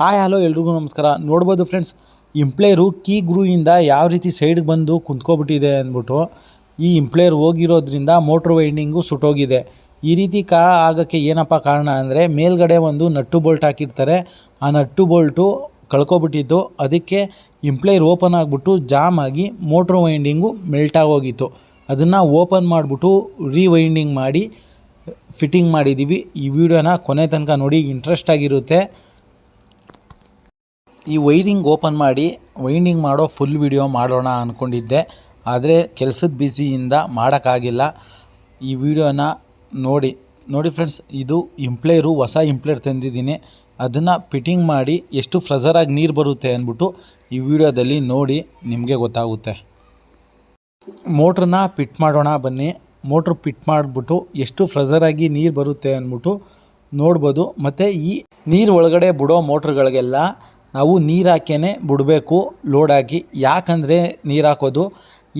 Hi hello ಎಲ್ರಿಗೂ ನಮಸ್ಕಾರ. ನೋಡ್ಬೋದು ಫ್ರೆಂಡ್ಸ್ ಇಂಪ್ಲೇಯರು ಕೀ ಗ್ರೂಯಿಂದ ಯಾವ ರೀತಿ ಸೈಡ್ಗೆ ಬಂದು ಕುಂತ್ಕೊಬಿಟ್ಟಿದೆ ಅಂದ್ಬಿಟ್ಟು, ಈ ಇಂಪ್ಲೇಯರ್ ಹೋಗಿರೋದ್ರಿಂದ ಮೋಟ್ರ್ ವೈಂಡಿಂಗು ಸುಟ್ಟೋಗಿದೆ. ಈ ರೀತಿ ಕಾ ಆಗೋಕ್ಕೆ ಏನಪ್ಪ ಕಾರಣ ಅಂದರೆ, ಮೇಲ್ಗಡೆ ಒಂದು ನಟ್ಟು ಬೋಲ್ಟ್ ಹಾಕಿರ್ತಾರೆ. ಆ ನಟ್ಟು ಬೋಲ್ಟು ಕಳ್ಕೊಬಿಟ್ಟಿತ್ತು ಅದಕ್ಕೆ ಇಂಪ್ಲೇಯರ್ ಓಪನ್ ಆಗಿಬಿಟ್ಟು ಜಾಮ್ ಆಗಿ ಮೋಟ್ರ್ ವೈಂಡಿಂಗು ಮೆಲ್ಟ್ ಆಗೋಗಿತ್ತು. ಅದನ್ನು ಓಪನ್ ಮಾಡಿಬಿಟ್ಟು ರೀವೈಂಡಿಂಗ್ ಮಾಡಿ ಫಿಟ್ಟಿಂಗ್ ಮಾಡಿದ್ದೀವಿ ಈ ವಿಡಿಯೋನ ಕೊನೆ ತನಕ ನೋಡಿ ಇಂಟ್ರೆಸ್ಟ್ ಆಗಿರುತ್ತೆ. ಈ ವೈರಿಂಗ್ ಓಪನ್ ಮಾಡಿ ವೈಂಡಿಂಗ್ ಮಾಡೋ ಫುಲ್ ವಿಡಿಯೋ ಮಾಡೋಣ ಅಂದ್ಕೊಂಡಿದ್ದೆ ಆದರೆ ಕೆಲಸದ ಬ್ಯುಸಿಯಿಂದ ಮಾಡೋಕ್ಕಾಗಿಲ್ಲ. ಈ ವಿಡಿಯೋನ ನೋಡಿ ನೋಡಿ ಫ್ರೆಂಡ್ಸ್ ಇದು ಇಂಪ್ಲೇರು ಹೊಸ ಇಂಪ್ಲೇರ್ ತಂದಿದ್ದೀನಿ. ಅದನ್ನು ಫಿಟ್ಟಿಂಗ್ ಮಾಡಿ ಎಷ್ಟು ಫ್ರೆಸರಾಗಿ ನೀರು ಬರುತ್ತೆ ಅಂದ್ಬಿಟ್ಟು ಈ ವಿಡಿಯೋದಲ್ಲಿ ನೋಡಿ ನಿಮಗೆ ಗೊತ್ತಾಗುತ್ತೆ. ಮೋಟ್ರನ್ನ ಪಿಟ್ ಮಾಡೋಣ ಬನ್ನಿ. ಮೋಟ್ರ್ ಪಿಟ್ ಮಾಡಿಬಿಟ್ಟು ಎಷ್ಟು ಫ್ರೆಸರಾಗಿ ನೀರು ಬರುತ್ತೆ ಅಂದ್ಬಿಟ್ಟು ನೋಡ್ಬೋದು. ಮತ್ತು ಈ ನೀರು ಒಳಗಡೆ ಬಿಡೋ ಮೋಟ್ರ್ಗಳಿಗೆಲ್ಲ ನಾವು ನೀರು ಹಾಕಿಯೇ ಬಿಡಬೇಕು ಲೋಡ್ ಹಾಕಿ. ಯಾಕಂದರೆ ನೀರು ಹಾಕೋದು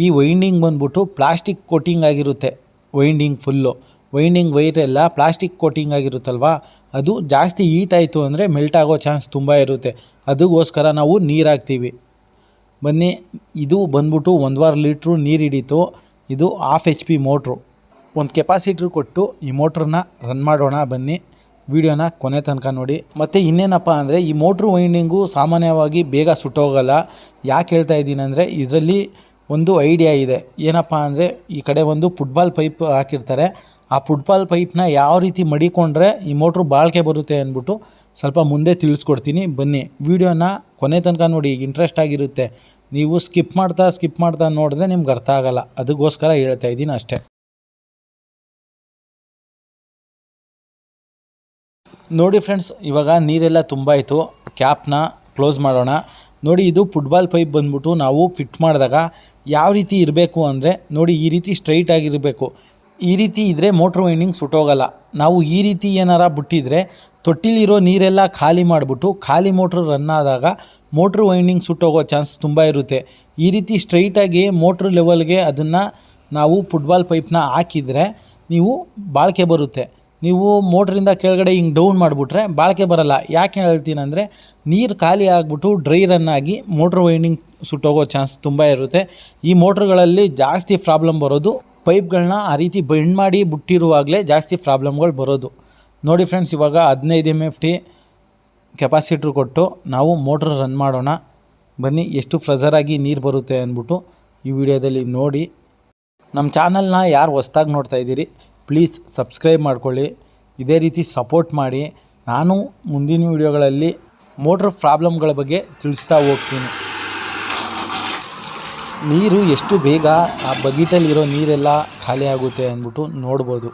ಈ ವೈಂಡಿಂಗ್ ಬಂದ್ಬಿಟ್ಟು ಪ್ಲಾಸ್ಟಿಕ್ ಕೋಟಿಂಗ್ ಆಗಿರುತ್ತೆ ವೈಂಡಿಂಗ್ ಫುಲ್ಲು ವೈಂಡಿಂಗ್ ವೈರ್ ಎಲ್ಲ ಪ್ಲಾಸ್ಟಿಕ್ ಕೋಟಿಂಗ್ ಆಗಿರುತ್ತಲ್ವ? ಅದು ಜಾಸ್ತಿ ಹೀಟ್ ಆಯಿತು ಅಂದರೆ ಮೆಲ್ಟ್ ಆಗೋ ಚಾನ್ಸ್ ತುಂಬ ಇರುತ್ತೆ. ಅದಕ್ಕೋಸ್ಕರ ನಾವು ನೀರು ಹಾಕ್ತೀವಿ. ಬನ್ನಿ, ಇದು ಬಂದ್ಬಿಟ್ಟು ಒಂದುವರೆ ಲೀಟ್ರು ನೀರು ಹಿಡಿತು. ಇದು ಆಫ್ ಎಚ್ ಪಿ ಮೋಟ್ರು ಒಂದು ಕೆಪಾಸಿಟ್ರ್ ಕೊಟ್ಟು ಈ ಮೋಟ್ರನ್ನ ರನ್ ಮಾಡೋಣ ಬನ್ನಿ. ವಿಡಿಯೋನ ಕೊನೆ ತನಕ ನೋಡಿ. ಮತ್ತು ಇನ್ನೇನಪ್ಪ ಅಂದರೆ ಈ ಮೋಟ್ರ್ ವೈಂಡಿಂಗು ಸಾಮಾನ್ಯವಾಗಿ ಬೇಗ ಸುಟ್ಟೋಗಲ್ಲ. ಯಾಕೆ ಹೇಳ್ತಾ ಇದ್ದೀನಿ ಅಂದರೆ ಇದರಲ್ಲಿ ಒಂದು ಐಡಿಯಾ ಇದೆ. ಏನಪ್ಪ ಅಂದರೆ ಈ ಕಡೆ ಒಂದು ಫುಟ್ಬಾಲ್ ಪೈಪ್ ಹಾಕಿರ್ತಾರೆ. ಆ ಫುಟ್ಬಾಲ್ ಪೈಪ್ನ ಯಾವ ರೀತಿ ಮಡಿಕೊಂಡ್ರೆ ಈ ಮೋಟ್ರು ಬಾಳಿಕೆ ಬರುತ್ತೆ ಅಂದ್ಬಿಟ್ಟು ಸ್ವಲ್ಪ ಮುಂದೆ ತಿಳಿಸ್ಕೊಡ್ತೀನಿ. ಬನ್ನಿ, ವಿಡಿಯೋನ ಕೊನೆ ತನಕ ನೋಡಿ. ಇಂಟ್ರೆಸ್ಟ್ ಆಗಿರುತ್ತೆ. ನೀವು ಸ್ಕಿಪ್ ಮಾಡ್ತಾ ಸ್ಕಿಪ್ ಮಾಡ್ತಾ ನೋಡಿದ್ರೆ ನಿಮ್ಗೆ ಅರ್ಥ ಆಗಲ್ಲ. ಅದಕ್ಕೋಸ್ಕರ ಹೇಳ್ತಾ ಇದ್ದೀನಿ ಅಷ್ಟೇ. ನೋಡಿ ಫ್ರೆಂಡ್ಸ್, ಇವಾಗ ನೀರೆಲ್ಲ ತುಂಬಾಯಿತು ಕ್ಯಾಪ್ನ ಕ್ಲೋಸ್ ಮಾಡೋಣ. ನೋಡಿ, ಇದು ಫುಟ್ಬಾಲ್ ಪೈಪ್ ಬಂದ್ಬಿಟ್ಟು ನಾವು ಫಿಟ್ ಮಾಡಿದಾಗ ಯಾವ ರೀತಿ ಇರಬೇಕು ಅಂದರೆ, ನೋಡಿ, ಈ ರೀತಿ ಸ್ಟ್ರೈಟ್ ಆಗಿರಬೇಕು ಈ ರೀತಿ ಇದ್ದರೆ ಮೋಟ್ರ್ ವೈಂಡಿಂಗ್ ಸುಟ್ಟೋಗಲ್ಲ ನಾವು ಈ ರೀತಿ ಏನಾರ ಬಿಟ್ಟಿದ್ರೆ, ತೊಟ್ಟಿಲಿರೋ ನೀರೆಲ್ಲ ಖಾಲಿ ಮಾಡಿಬಿಟ್ಟು, ಖಾಲಿ ಮೋಟ್ರ್ ರನ್ ಆದಾಗ ಮೋಟ್ರ್ ವೈಂಡಿಂಗ್ ಸುಟ್ಟೋಗೋ ಚಾನ್ಸ್ ತುಂಬ ಇರುತ್ತೆ. ಈ ರೀತಿ ಸ್ಟ್ರೈಟಾಗಿ ಮೋಟ್ರ್ ಲೆವೆಲ್ಗೆ ಅದನ್ನು ನಾವು ಫುಟ್ಬಾಲ್ ಪೈಪ್ನ ಹಾಕಿದರೆ, ನೀವು ಬಾಳಿಕೆ ಬರುತ್ತೆ. ನೀವು ಮೋಟ್ರಿಂದ ಕೆಳಗಡೆ ಹಿಂಗೆ ಡೌನ್ ಮಾಡಿಬಿಟ್ರೆ ಬಾಳಿಕೆ ಬರಲ್ಲ. ಯಾಕೆ ಹೇಳ್ತೀನಿ ಅಂದರೆ ನೀರು ಖಾಲಿ ಆಗಿಬಿಟ್ಟು ಡ್ರೈ ರನ್ ಆಗಿ ಮೋಟ್ರ್ ವೈಂಡಿಂಗ್ ಸುಟ್ಟೋಗೋ ಚಾನ್ಸ್ ತುಂಬ ಇರುತ್ತೆ. ಈ ಮೋಟ್ರ್ಗಳಲ್ಲಿ ಜಾಸ್ತಿ ಪ್ರಾಬ್ಲಮ್ ಬರೋದು ಪೈಪ್ಗಳನ್ನ ಆ ರೀತಿ ಬೈಂಡ್ ಮಾಡಿ ಬಿಟ್ಟಿರುವಾಗಲೇ ಜಾಸ್ತಿ ಪ್ರಾಬ್ಲಮ್ಗಳು ಬರೋದು. ನೋಡಿ ಫ್ರೆಂಡ್ಸ್, ಇವಾಗ ಹದಿನೈದು ಎಂ ಎಫ್ ಟಿ ಕೆಪಾಸಿಟ್ರ್ ಕೊಟ್ಟು ನಾವು ಮೋಟ್ರ್ ರನ್ ಮಾಡೋಣ. ಬನ್ನಿ, ಎಷ್ಟು ಫ್ರೆಜರಾಗಿ ನೀರು ಬರುತ್ತೆ ಅಂದ್ಬಿಟ್ಟು ಈ ವಿಡಿಯೋದಲ್ಲಿ ನೋಡಿ. ನಮ್ಮ ಚಾನಲ್ನ ಯಾರು ಹೊಸ್ದಾಗಿ ನೋಡ್ತಾ ಇದ್ದೀರಿ ಪ್ಲೀಸ್ ಸಬ್ಸ್ಕ್ರೈಬ್ ಮಾಡಿಕೊಳ್ಳಿ. ಇದೇ ರೀತಿ ಸಪೋರ್ಟ್ ಮಾಡಿ. ನಾನು ಮುಂದಿನ ವೀಡಿಯೋಗಳಲ್ಲಿ ಮೋಟ್ರ್ ಪ್ರಾಬ್ಲಮ್ಗಳ ಬಗ್ಗೆ ತಿಳಿಸ್ತಾ ಹೋಗ್ತೀನಿ. ನೀರು ಎಷ್ಟು ಬೇಗ ಆ ಬಗೀಟಲ್ಲಿರೋ ನೀರೆಲ್ಲ ಖಾಲಿ ಆಗುತ್ತೆ ಅಂದ್ಬಿಟ್ಟು ನೋಡ್ಬೋದು.